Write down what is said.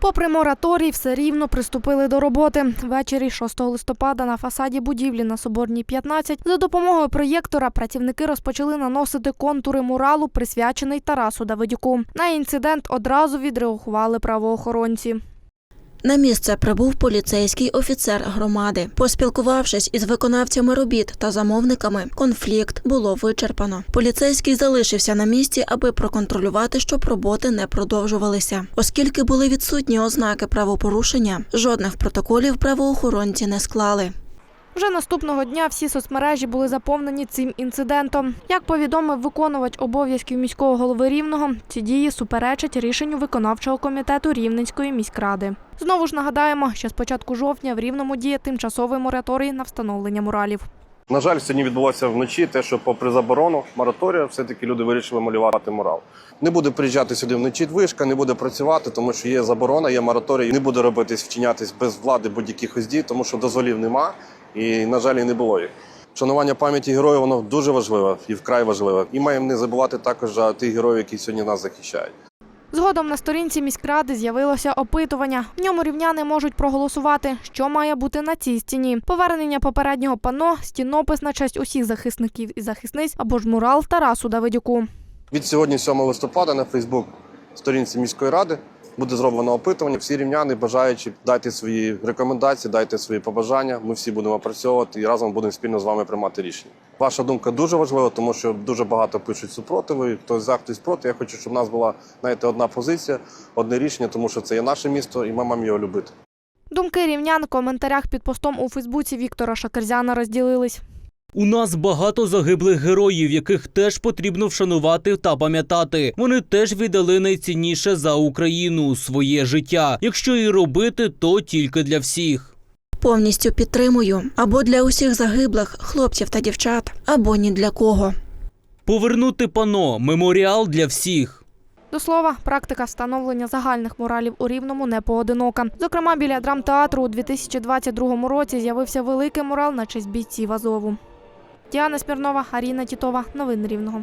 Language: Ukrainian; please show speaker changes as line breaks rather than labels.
Попри мораторій, все рівно приступили до роботи. Ввечері 6 листопада на фасаді будівлі на Соборній 15 за допомогою проєктора працівники розпочали наносити контури муралу, присвячений Тарасу Давидюку. На інцидент одразу відреагували правоохоронці.
На місце прибув поліцейський офіцер громади. Поспілкувавшись із виконавцями робіт та замовниками, конфлікт було вичерпано. Поліцейський залишився на місці, аби проконтролювати, щоб роботи не продовжувалися. Оскільки були відсутні ознаки правопорушення, жодних протоколів правоохоронці не склали.
Вже наступного дня всі соцмережі були заповнені цим інцидентом. Як повідомив виконувач обов'язків міського голови Рівного, ці дії суперечать рішенню виконавчого комітету Рівненської міськради. Знову ж нагадаємо, що з початку жовтня в Рівному діє тимчасовий мораторій на встановлення муралів.
На жаль, сьогодні відбулося вночі те, що попри заборону мораторія, все-таки люди вирішили малювати мурал. Не буде приїжджати сюди вночі вишка, не буде працювати, тому що є заборона, є мораторій. Не буде робитись, вчинятись без влади будь-якихось дій, тому що дозволів нема і, на жаль, і не було їх. Шанування пам'яті героїв воно дуже важливе і вкрай важливе. І маємо не забувати також тих героїв, які сьогодні нас захищають.
Згодом на сторінці міськради з'явилося опитування. В ньому рівняни можуть проголосувати, що має бути на цій стіні: повернення попереднього пано, стінопис на честь усіх захисників і захисниць або ж мурал Тарасу Давидюку.
Від сьогодні, 7 листопада, на Фейсбук сторінці міської ради буде зроблено опитування. Всі рівняни, бажаючи, дайте свої рекомендації, дайте свої побажання. Ми всі будемо опрацьовувати і разом будемо спільно з вами приймати рішення. Ваша думка дуже важлива, тому що дуже багато пишуть супротиви. Хтось за, хтось проти. Я хочу, щоб у нас була знаєте, одна позиція, одне рішення, тому що це є наше місто, і ми маємо його любити.
Думки рівнян в коментарях під постом у Фейсбуці Віктора Шакерзяна розділились.
У нас багато загиблих героїв, яких теж потрібно вшанувати та пам'ятати. Вони теж віддали найцінніше за Україну своє життя. Якщо і робити, то тільки для всіх.
Повністю підтримую або для усіх загиблих хлопців та дівчат, або ні для кого.
Повернути пано меморіал для всіх.
До слова, практика встановлення загальних муралів у Рівному не поодинока. Зокрема, біля драмтеатру у 2022 році з'явився великий мурал на честь бійців Азову. Діана Смірнова, Аріна Тітова. Новини Рівного.